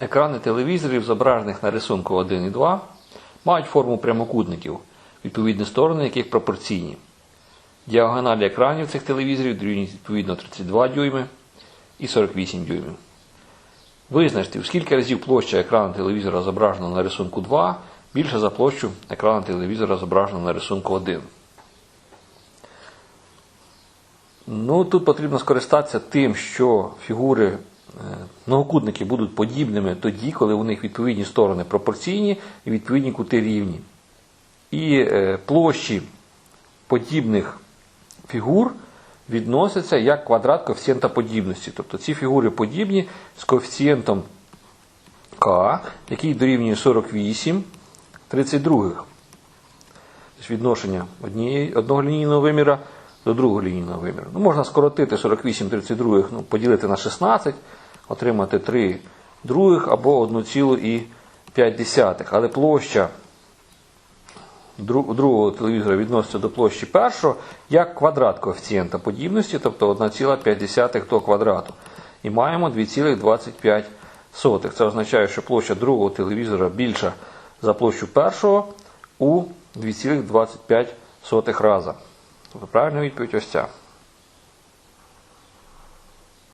Екрани телевізорів, зображених на рисунку 1 і 2, мають форму прямокутників, відповідні сторони яких пропорційні. Діагоналі екранів цих телевізорів дорівнюють відповідно 32 дюйми і 48 дюймів. Визначте, у скільки разів площа екрану телевізора зображена на рисунку 2 більша за площу екрану телевізора зображена на рисунку 1. Ну, тут потрібно скористатися тим, що фігури многокутники будуть подібними тоді, коли у них відповідні сторони пропорційні і відповідні кути рівні. І е, площі подібних фігур відносяться як квадрат коефіцієнта подібності. Тобто ці фігури подібні з коефіцієнтом К, який дорівнює 48 32. Тобто відношення одного лінійного виміра до другого лінійного виміру. Ну, можна скоротити 48 32, ну, поділити на 16, отримати 3 других або 1,5. Але площа другого телевізора відноситься до площі першого як квадрат коефіцієнта подібності, тобто 1,5 до квадрату. І маємо 2,25. Це означає, що площа другого телевізора більша за площу першого у 2,25 рази. Тобто правильна відповідь ось ця.